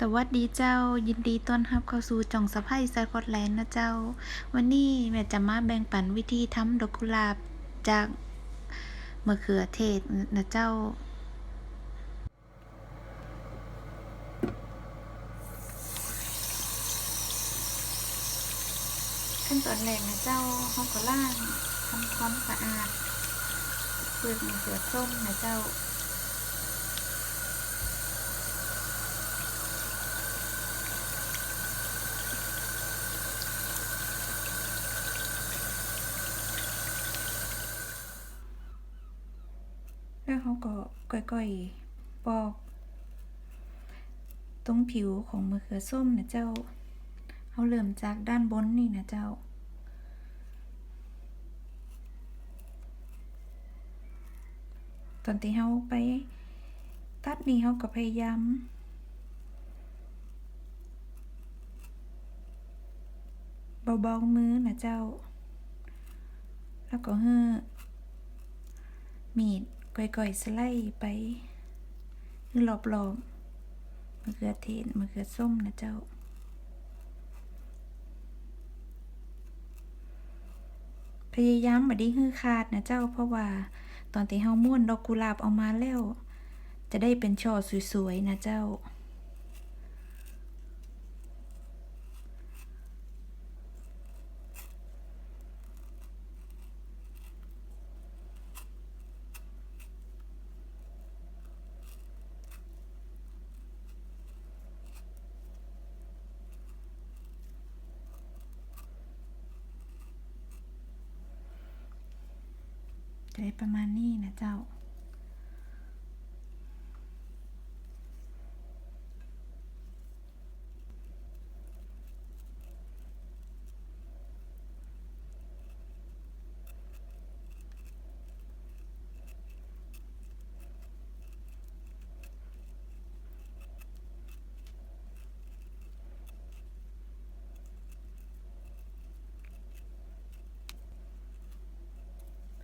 สวัสดีเจ้า ยินดีต้อนรับเข้าสู่จ่องสะพายสกอตแลนด์นะเจ้า วันนี้แม่จะมาแบ่งปันวิธีทำดอกกุหลาบจากมะเขือเทศนะเจ้า ขั้นตอนแรกนะเจ้าเฮาก็ล้างทำความสะอาดเปลือกมะเขือส้มนะเจ้า แล้วเขาก็ก่อยๆปอก ตรงผิวของมะเขือส้มนะเจ้าเขาเริ่มจากด้านบนนี่นะเจ้า ตอนที่เขาไป ตัดนี่เขาก็พยายามเบาๆมือนะเจ้า แล้วก็เฮ้อมีด ก่อยๆสไลด์ไปรอบๆมะเขือเทศมะเขือส้มนะเจ้า พยายามบด้ฮื้อขาดนะเจ้า เพราะว่าตอนที่เฮาม้วนดอกกุหลาบออกมาแล้ว จะได้เป็นช่อสวยๆนะเจ้า จะได้ประมาณนี้นะเจ้า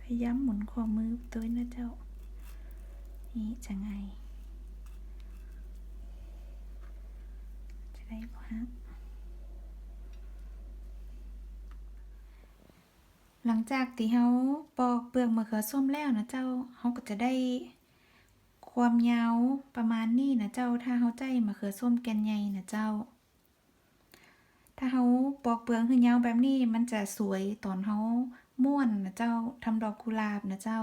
พ ยายามหมุนข้อมือตัวนะเจ้า นี่จะไง จะได้พอฮักหลังจากที่เฮาปอกเปลือกมะเขือส้มแล้วนะเจ้าเฮาก็จะได้ความยาวประมาณนี้นะเจ้า ถ้าเฮาใจมะเขือส้มแกนใหญ่นะเจ้า ถ้าเฮาปอกเปลือกคือยาวแบบนี้มันจะสวยตอนเฮา ม้วนนะเจ้าทำดอกกุหลาบนะเจ้า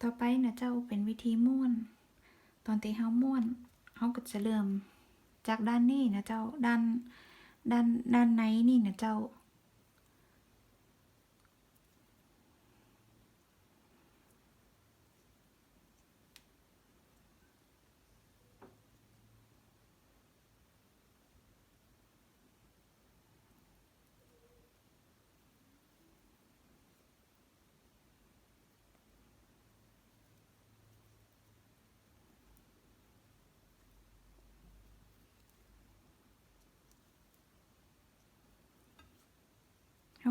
ต่อไปนะเจ้าเป็นวิธีม้วน ตอนที่เฮาม้วนเฮาก็จะเริ่มจากด้านนี้นะเจ้าด้านด้านด้านในนี่นะเจ้า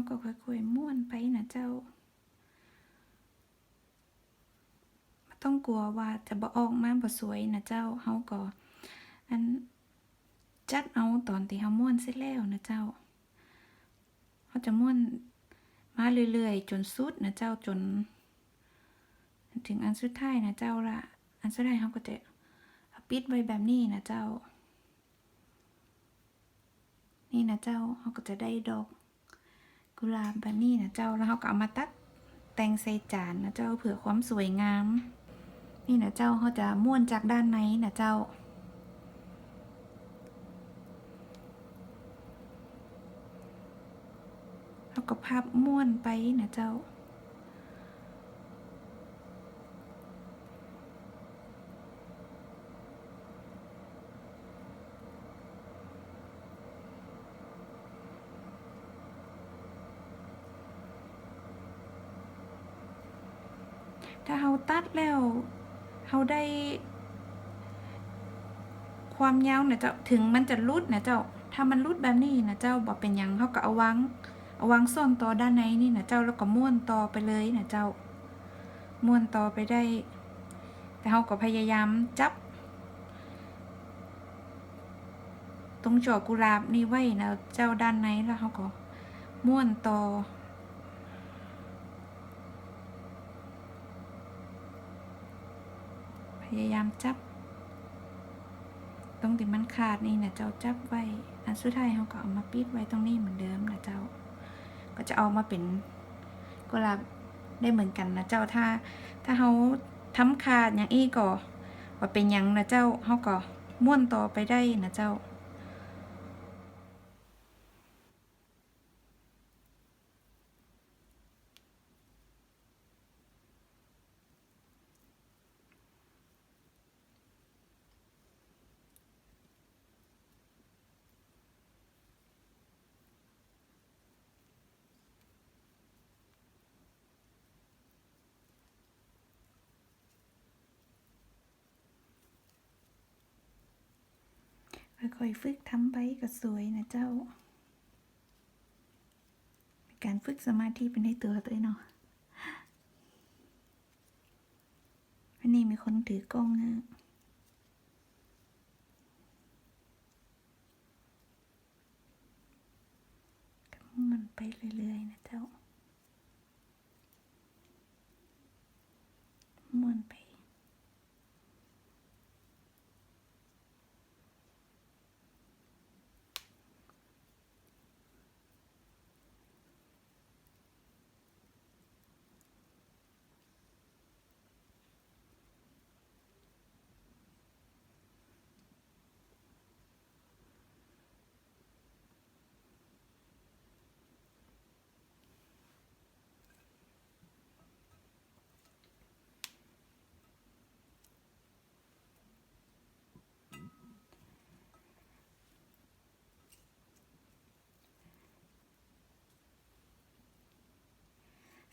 เขาก็ค่อยๆม้วนไปนะเจ้าต้องกลัวว่าจะบ่ออกมาบ่สวยนะเจ้าเขาก็อันจัดเอาตอนที่เขาม้วนเสร็จแล้วนะเจ้าเขาจะม้วนมาเรื่อยๆ จนสุดนะเจ้าจน ถึงอันสุดท้ายนะเจ้าละอันสุดท้ายเขาก็จะปิดไว้แบบนี้นะเจ้า นี่นะเจ้าเขาก็จะได้ดอก กุหลาบแบบนี้นะเจ้าแล้วเขาก็เอามาตัดแต่งใส่จานนะเจ้าเผื่อความสวยงาม นี่นะเจ้าเขาจะม้วนจากด้านในนะเจ้าเขาก็พับม้วนไปนะเจ้า ถ้าเราตัดแล้วเราได้ ความยาวนะเจ้าถึงมันจะรุดนะเจ้า ถ้ามันรุดแบบนี้นะเจ้าบอกเป็นยังเขาก็เอาวางเอาวางซ่อนต่อด้านในนี่นะเจ้าแล้วก็ม้วนต่อไปเลยนะเจ้า ม้วนต่อไปได้ แต่เขาก็พยายามจับ ตรงจอกุหลาบนี่ไว้นะเจ้าด้านในแล้วเขาก็ม้วนต่อ พยายามจับ ตรงที่มันขาดนี่นะเจ้าจับไว้ อันสุดท้ายเขาก็เอามาปิดไว้ตรงนี้เหมือนเดิมนะเจ้า ก็จะเอามาเป็นกุหลาบได้เหมือนกันนะเจ้าถ้า ถ้าเขาทำขาดอย่างอี้ก็ว่าเป็นยังนะเจ้าเขาก็ม้วนต่อไปได้นะเจ้า ค่อยๆฝึกทำไปก็สวยนะเจ้าเป็นการฝึกสมาธิเป็นในตัวตัวเอเนาะวันนี้มีคนถือกล้องนะม้วนไปเรื่อยๆนะเจ้าม้วนไป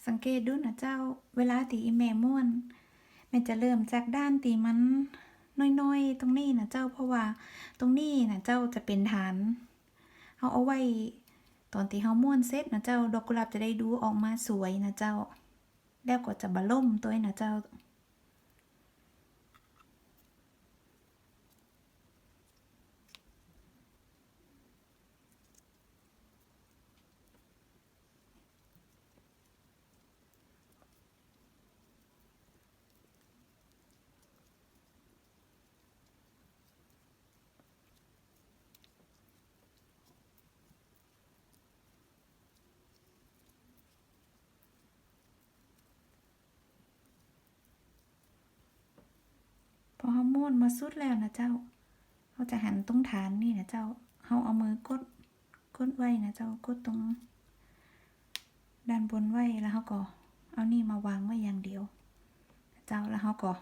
สังเกตดูนะเจ้า เวลาตีแม่ม่วนมันจะเริ่มจากด้านตีมันน้อยๆ ตรงนี้นะเจ้าเพราะว่าตรงนี้นะเจ้าจะเป็นฐานเอาเอาไว้ตอนตีเฮาม่วนเสร็จนะเจ้าดอกกุหลาบจะได้ดูออกมาสวยนะเจ้า แล้วก็จะบะล่มตัวนะเจ้า พอเฮาม้วนมาสุดแล้วนะเจ้าเขาจะหันตรงฐานนี่นะเจ้าเฮาเอามือกดกดไว้นะเจ้ากดตรงด้านบนไว้แล้วเขาก็เอานี่มาวางไว้อย่างเดียวนะเจ้าแล้วเขาก็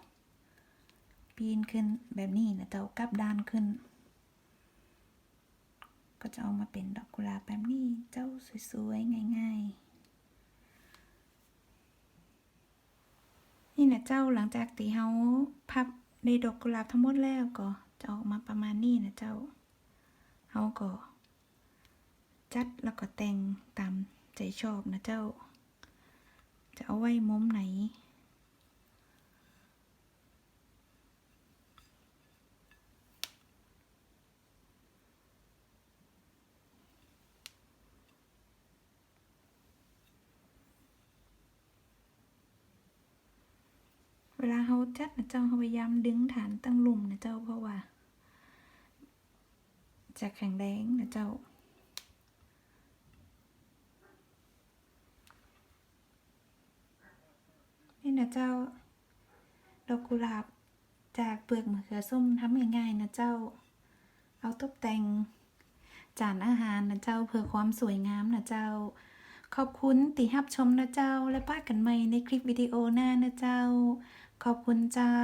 ปีนขึ้นแบบนี้นะเจ้ากลับด้านขึ้น ก็จะเอามาเป็นดอกกุหลาบแบบนี้เจ้าสวยๆง่าย ๆนี่นะเจ้าหลังจากตีเฮาพับ ในดอกกุหลาบทั้งหมดแล้วก็จะออกมาประมาณนี้นะเจ้าเอาก็จัดแล้วก็แต่งตามใจชอบนะเจ้า จะเอาไว้มุมไหน วลาเขาจัดนะเจ้าเขาพยายามดึงฐานตั้งหลุมนะเจ้าเพราะว่า จะแข็งแรงนะเจ้านี่นะเจ้า ดอกกุหลาบจากเปลือกมะเขือส้มทำง่ายๆนะเจ้า เอาตกแต่งจานอาหารนะเจ้าเพื่อความสวยงามนะเจ้า ขอบคุณติฮับชมนะเจ้า และป้ากันใหม่ในคลิปวิดีโอหน้านะเจ้า ขอบคุณเจ้า